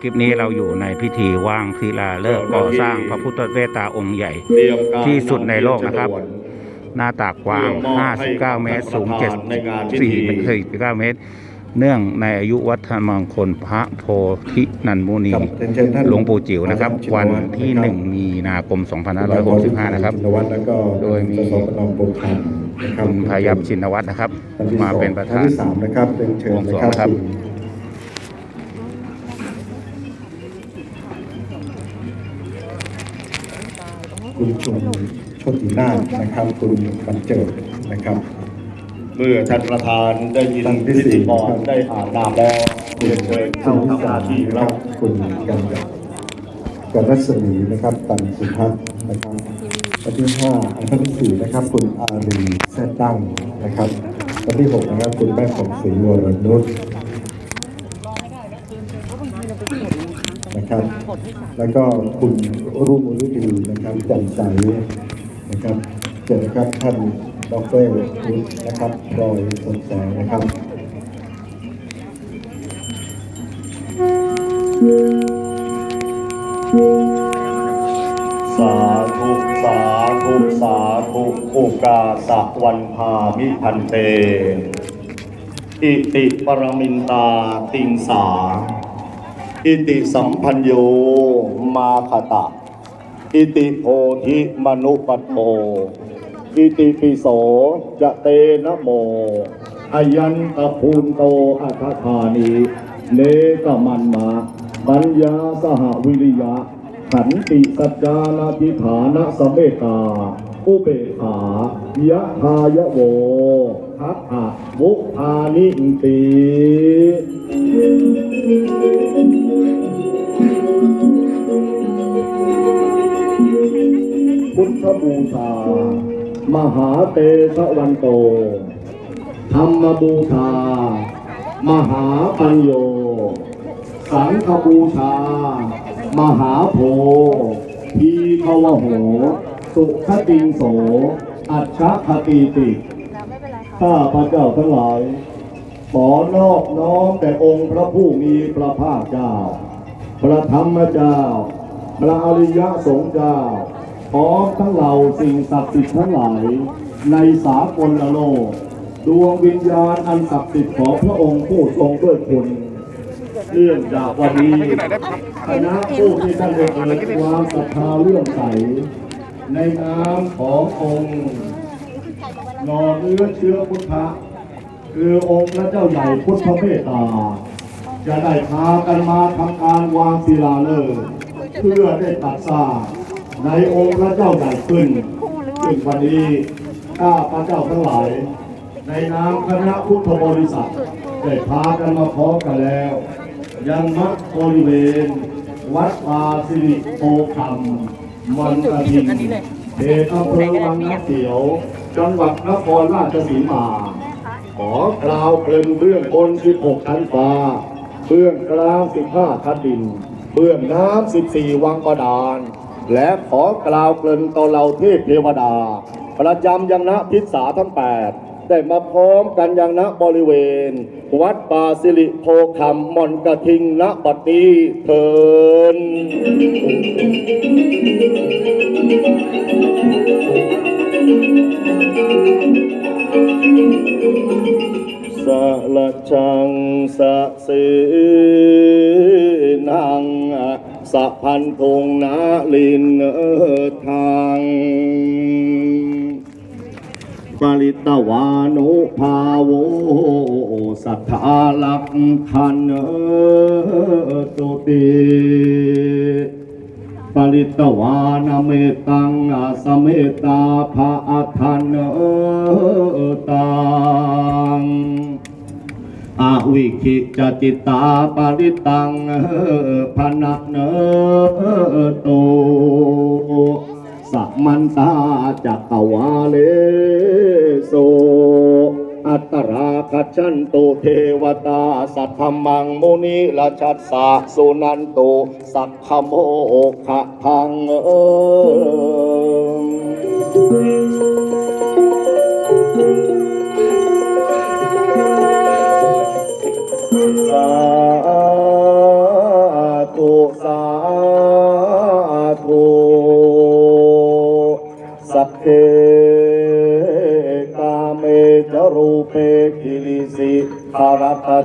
คลิปนี้เราอยู่ในพิธีว่างศิลาฤกษ์ก่อสร้างพระพุทธเวทตาองค์ใหญ่เตรียมการที่สุดในโลกนะครับจวดหน้าตากกว้างเพื่อมอบให้59 เมตร สูงท่านประธานในงานพิธี7 4 49เมตร เนื่องในอายุวัฒนมงคลพระโพธินันมุนีครับเรียนเชิญท่านหลวงปู่จิ๋วนะครับชินวัวันตรที่นะครับ1มีนาคม 2565 นะครับชินวัตรแล้วก็โดยมีสสปนบุญพันธ์นะครับคุณพายัพชินวัตรนะครับท่ที่มาเป็นประธานท่ที่สามนะครับเรียนเชิญวงสนะวงครับนะครับ คุณคุณชุมโชตินาถนะครับ คุณบรรเจิดนะครับ เมื่อท่านประธานได้ยินท่านที่พิสี่ธีกรครับได้อ่านนามแล้วเรียนเชิญเข้าทำหน้าที่นะคครัรับบคุณกันยกันรัศมีนะครับตันสุทัศน์นะครับวันที่ห้าอันที่สี่นะครับ คุณอารีแซ่ตั้งนะครับวันที่หกนะครับ คุณแม่ของศรีวรนุช นะครับ แล้วก็คุณรุ่งฤดีนะครับจันใสนะครับเจอนะครับท่านดอกเตอรวุฒินะครับพลอยสนแสงนะครับสาธุสาธุสาธุโอกาสะวันพามิพันเต อิติปรมินตาติงสา อิติสัมพันโยมาคตะ อิติโพธิมนุปตโตอิติปิโสจะเตนะโมอายันตพูนโตอัฏฐานิเนกมันมาปัญญาสหวิริยะขันติสัจจานาธิฐานะสเมตาอุเบขายะทายะโวทัตถะมุทานิติ พุทธบูชา มหาเตชะวันโต ธรรมบูชา มหาปัญโย สังฆบูชา มหาโพพีทวโห สุขติงโส อัจฉคติติ ข้าพระเจ้าทั้งหลาย ขอนอบน้อมแต่องค์พระผู้มีพระภาคเจ้า พระธรรมเจ้า พระอริยสงฆ์เจ้า พร้อมทั้งเหล่าสิ่งศักดิ์สิทธิ์ทั้งหลาย ในสากลโลก ดวงวิญญาณอันศักดิ์สิทธิ์ของพระองค์ผู้ทรงด้วยคุณเนื่องจากวันนี้คณะผู้ที่ท่านได้เกิดความศรัทธาเลื่อมใส ในนามขององค์หล่อเนื้อเชื้อพุทธะ คือองค์พระเจ้าใหญ่พุทธเมตตา จะได้พากันมาทำการวางศิลาฤกษ์เพื่อได้ตัดสร้างในองค์พระเจ้าใหญ่ขึ้นซึ่งวันนี้ข้าพระเจ้าทั้งหลาย ในนามคณะพุทธบริษัทได้พากันมาพร้อมกันแล้ว ยังมัดบริเวณ วัดป่าสิริโพคำมันกระทิงเขตอำเภอวังน้ำเขียว จังหวัดนครราชสีมา ขอกล่าวเกริ่นเบื้องบน16ชั้นฟ้า เบื้องกลาง15ชั้นดิน เบื้องน้ำ14วังบาดาลและขอกล่าวเกริ่นต่อเหล่าเทพเทวดา ประจำยังณพิษาทั้ง8ได้มาพร้อมกันยังณบริเวณ วัดป่าสิริโพคำมอนกระทิงณบัดนี้เทิน สะละชังสะเสนังสะพันธงนาลินเออทางปริตวานุภาโวสัทธาลักขันตุติ ปริตวานาเมตังอาสเมตาภาอัทันตังอาวิคิจจิตาปริตังพนักเนอโตสัมมันตาจักวาเลโส คัจฉันตุเทวตา สัทธมังมุนิราชัสสะสุนันตุสักขโมขะพังเอสา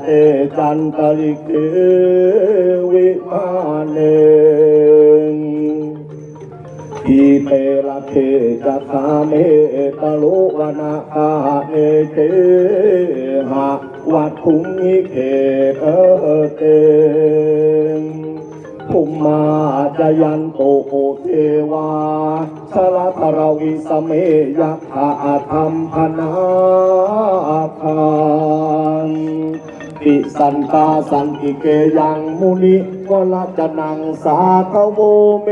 เตจันตลิเกวิมาเนอีเตระเทจะคาเมตะโลวนาคาเอเตหะวัดคุงิเขเอเตภุมมาจยันโตโอเทวาชลทราวิสเมยัคขาธรรมพนาคาร ติสันตาสันติเกยังมุนิวลจนังสาทโวเม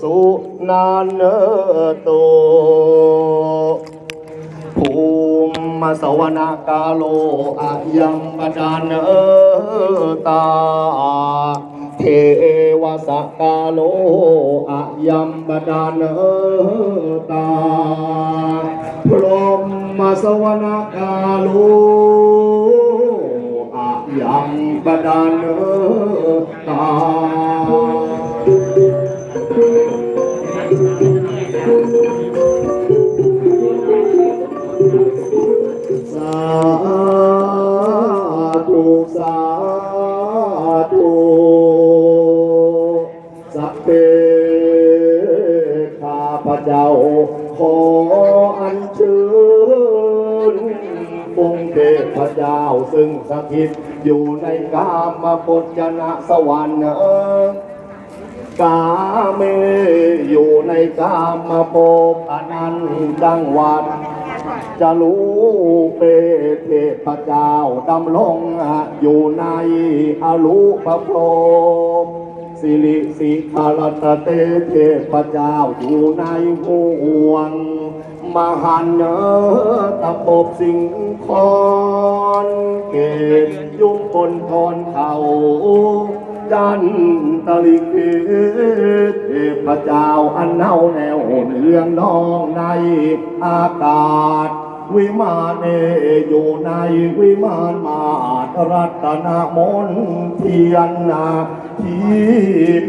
สุนานเนโตภูมิสวนากาโลอายัมปดานเนตาเทวสกาโลอายัมปดานเนตาพรหม มสวนากาโลอายังปดานเนตา ซึ่งสถิตอยู่ในกามพจนะสวรรค์กาเมอยู่ในกามภพอนันดังวัดจะรู้เปเทพเจ้าดำลงอยู่ในอรูปภพสิริสิคารตเตเทพเจ้าอยู่ในห่วง มหันเนตะปบสิงคอนเกตยุคคนทอนเขาจันตะลิกเทพเจ้าอันเน่าแนวเนืองน้องในอากาศ วิมานเออยู่ในวิมานมาตรรัตนมนเทียนนา ที่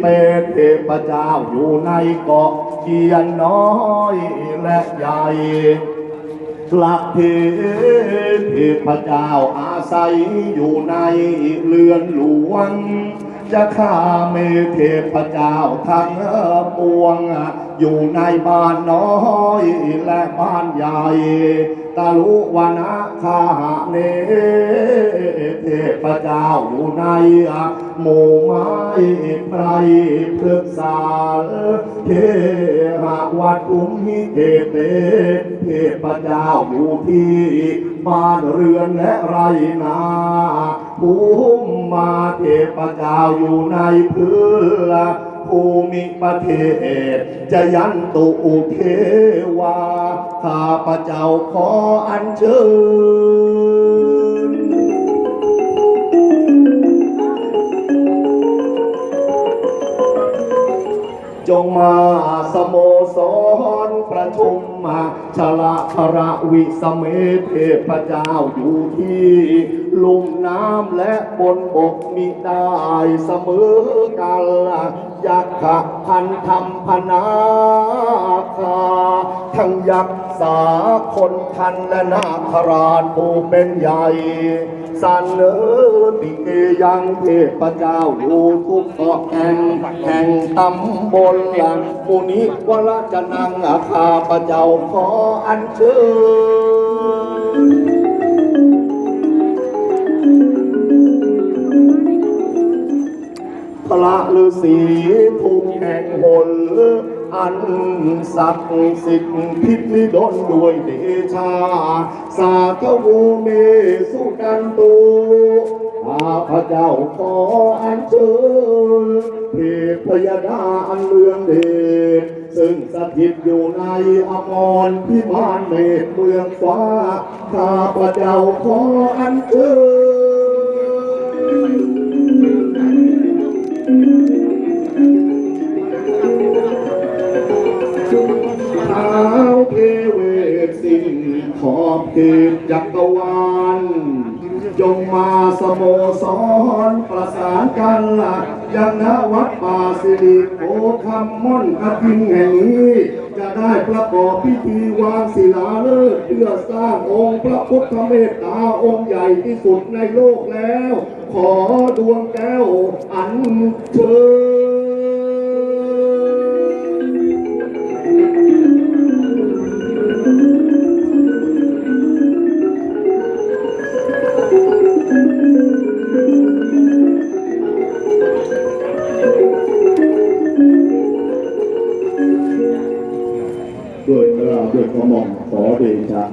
เป็นเทพเจ้าอยู่ในเกาะเกียนน้อยและใหญ่ละเทเทพเจ้าอาศัยอยู่ในเรือนหลวง จะข้าเมเทพเจ้าทั้งปวง อยู่ในบ้านน้อยและบ้านใหญ่ ตาลุวนาคาเนเทพเจ้าอยู่ในหมู่ไม้ไพรพฤกษาเทหะวัดอุ้มหิเทเตเทพเจ้าอยู่ที่บ้านเรือนและไรนาภูมิมาเทพเจ้าอยู่ในพื้น ภูมิประเทศ จะยันตุเทวา ข้าพระเจ้าขออัญเชิญจงมาสโมสรประชุมมาชละพระวิสเมเทพเจ้าอยู่ที่ ลุ่มน้ำและบนบกมิได้เสมอกันยักขะพันธรรมพนาคา ทั้งยักษ์สาคนทันและนาคราชผู้เป็นใหญ่สันเนอติเกยังเทพเจ้าอยู่ทุกเกาะแห่งแห่งตำบลละมุนิวรจะนังอาคาพเจ้าขออัญเชิญ พระฤาษีทุกแห่งหนอันศักดิ์สิทธิ์พิษนิดนด้วยเดชา สาธวูเมสุกันตูข้าพระเจ้าขออัญเชิญเทพยดาอันเลืองเดชซึ่งสถิตอยู่ในอมรพิมานเมฆเมืองฟ้า ข้าพระเจ้าขออัญเชิญ ท้าวเทเวศสิ่งขอบเขตจักรวาลจงมาสโมสรประสานกันละยังณวัดป่าสิริโอคำม่อนกระทิงแห่งนี้ จะได้ประกอบพิธีวางศิลาฤกษ์เพื่อสร้างองค์พระพุทธเมตตาองค์ใหญ่ที่สุดในโลกแล้ว ขอดวงแก้วอันเชิญด้วยกล้าวด้วยกระหม่อมขอเดชะ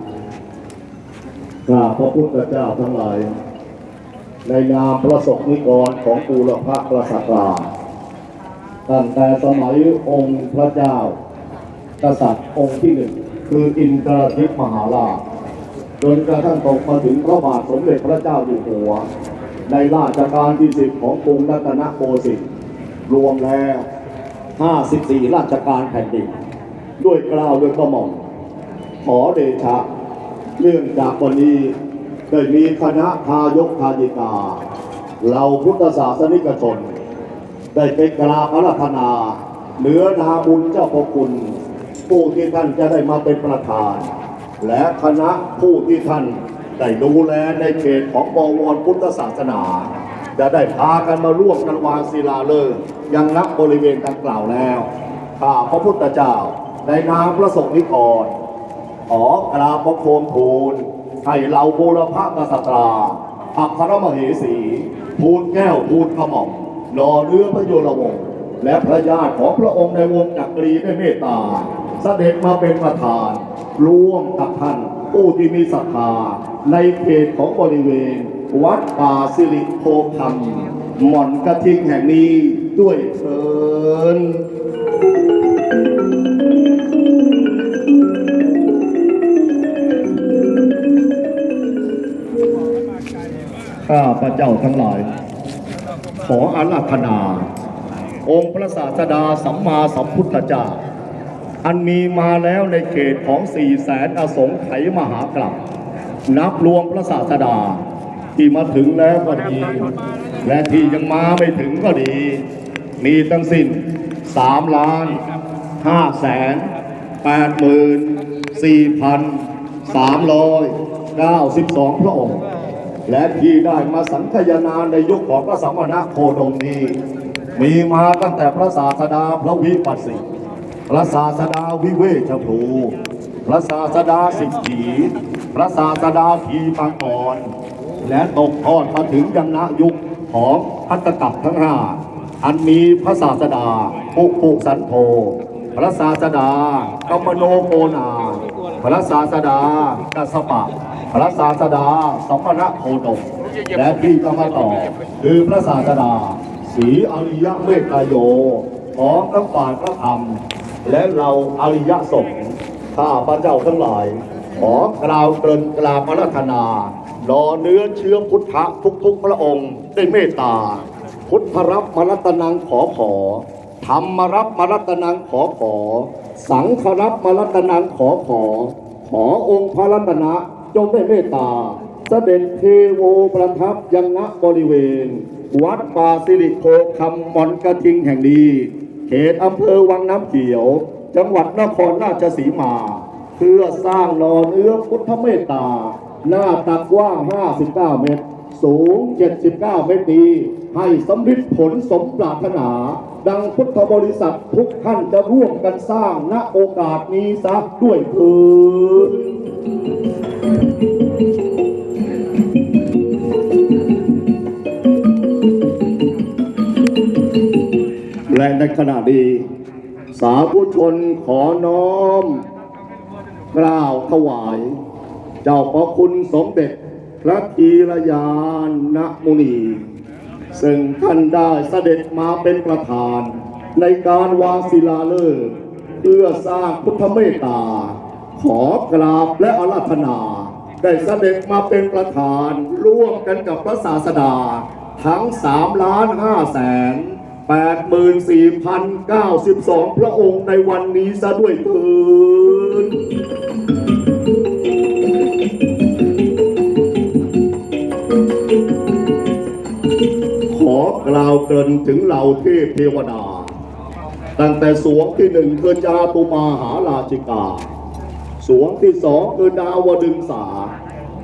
ข้าพระพุทธเจ้าทั้งหลาย ในนามพระสงฆ์นิกรของปูรพระกษัตริย์ตั้งแต่สมัยองค์พระเจ้า กษัตริย์องค์ที่หนึ่งคืออินทรทิพมหาราชจนกระทั่งตกมาถึงพระบาทสมเด็จพระเจ้าอยู่หัว ในราชการที่สิบของกรุงรัตนโกสินทร์รวมแล้ว 54 ราชการแผ่นดิน ด้วยกล่าวด้วยกระหม่อมขอเดชะ เรื่องจากวันนี้ ได้มีคณะทายกทายิกาเหล่าพุทธศาสนิกชน ได้ไปกราบอาราธนา เหนือนาบุญเจ้าพระคุณ ผู้ที่ท่านจะได้มาเป็นประธาน และคณะผู้ที่ท่านได้ดูแลในเขตของบวรพุทธศาสนา จะได้พากันมาร่วมกันวางศิลาฤกษ์ยังนับบริเวณดังกล่าวแล้วข้าพระพุทธเจ้าในนามพระสงฆ์นิกรขอกราบพระโคมทูล ให้เหล่าบูรพกษัตราอัครมเหสีทูลแก้วทูลกระหม่อมนอเนื้อพระโยรวงศ์และพระญาติของพระองค์ในวงจักรีได้เมตตา เสด็จมาเป็นประธาน ร่วมกับท่านผู้ที่มีศรัทธาในเขตของบริเวณ วัดป่าสิริโพธรรมหม่อนกระทิงแห่งนี้ด้วยเถิน ข้าพระเจ้าทั้งหลาย ขออาราธนา องค์พระศาสดาสัมมาสัมพุทธเจ้า อันมีมาแล้วในเขตของสี่แสนอสงไขยมหากลับนับรวมพระศาสดา ที่มาถึงแล้วก็ดี และที่ยังมาไม่ถึงก็ดี มีทั้งสิ้นสามล้านห้าแสนแปดหมื่นสี่พันสามร้อยเก้าสิบสองพระองค์ และที่ได้มาสังคายนาในยุคของพระสัมมาณโคดมนี้ มีมาตั้งแต่พระศาสดาพระวิปัสสิ พระศาสดาวิเวชภู พระศาสดาสิทธิพระศาสดาทีปังกร และตกทอดมาถึงยังณยุคของพัตกับทั้งห้าอันมีพระศาสดาปุปุสันโธพระศาสดากมโนโกนา พระศาสดากัสปะ พระศาสดาสัมมณโคดมและที่จะมต่อคือพระศาสดาสีอริยะเมตตาโยของน้ำปานพระธรรม และเราอริยะสงฆ์ข้าพระเจ้าทั้งหลาย ขอกล่าวเกรินกล่าวอารัธนานอเนื้อเชื้อพุทธะทุกๆพระองค์ได้เมตตา พุทธรับมรัตนังขอขอธรรมรับมรัตนังขอขอ สังฆรับมรัตนังขอขอ ขอองค์พระรัตนะ จงได้เมตตา เสด็จเทโวประทับยังณบริเวณ วัดป่าสิริโคคำมอนกระทิงแห่งนี้ เขตอำเภอวังน้ำเขียว จังหวัดนครราชสีมา เพื่อสร้างหล่อเนื้อพุทธเมตตา หน้าตักกว้าง 59 เมตร สูง 79 เมตรนี้ให้สำเร็จผลสมปรารถนา ดังพุทธบริษัททุกท่านจะร่วมกันสร้างณโอกาสนี้ซะด้วยเถิด และในขณะนี้สาธุชนขอน้อม กล่าวถวาย เจ้าพระคุณสมเด็จพระทีรยานนมุนี ซึ่งท่านได้เสด็จมาเป็นประธาน ในการวางศิลาฤกษ์เพื่อสร้างพุทธเมตตา ขอกราบและอาราธนา ได้เสด็จมาเป็นประธานร่วมกันกับพระศาสดา ทั้ง3ล้าน5แสน84,092 พระองค์ในวันนี้ซะด้วยเถิดขอกล่าวเกรินถึงเหล่าเทพเทวดา ตั้งแต่สวงที่หนึ่งคือจาตุมาหาราชิกา สวงที่สองคือดาวดึงสา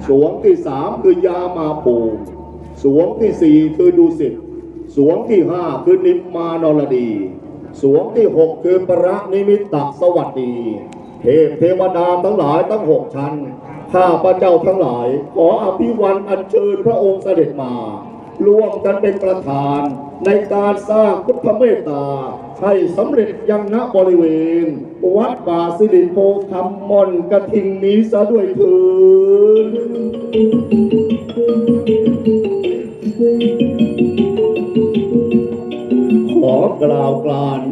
สวงที่สามคือยามาปูสวงที่สี่คือดุสิต สวงที่ห้าคือนิมมานรดี สวงที่หกคือประนิมิตตสวัสดี เทพเทวดาทั้งหลายทั้งหกชั้น ข้าพระเจ้าทั้งหลาย ขออภิวันอัญเชิญพระองค์เสด็จมา ร่วมกันเป็นประธาน ในการสร้างพุทธเมตตา ให้สำเร็จยังณบริเวณ วัดป่าสิริโพคำมอนกระทิงนี้ซะด้วยเถินขอกล่าวกลาน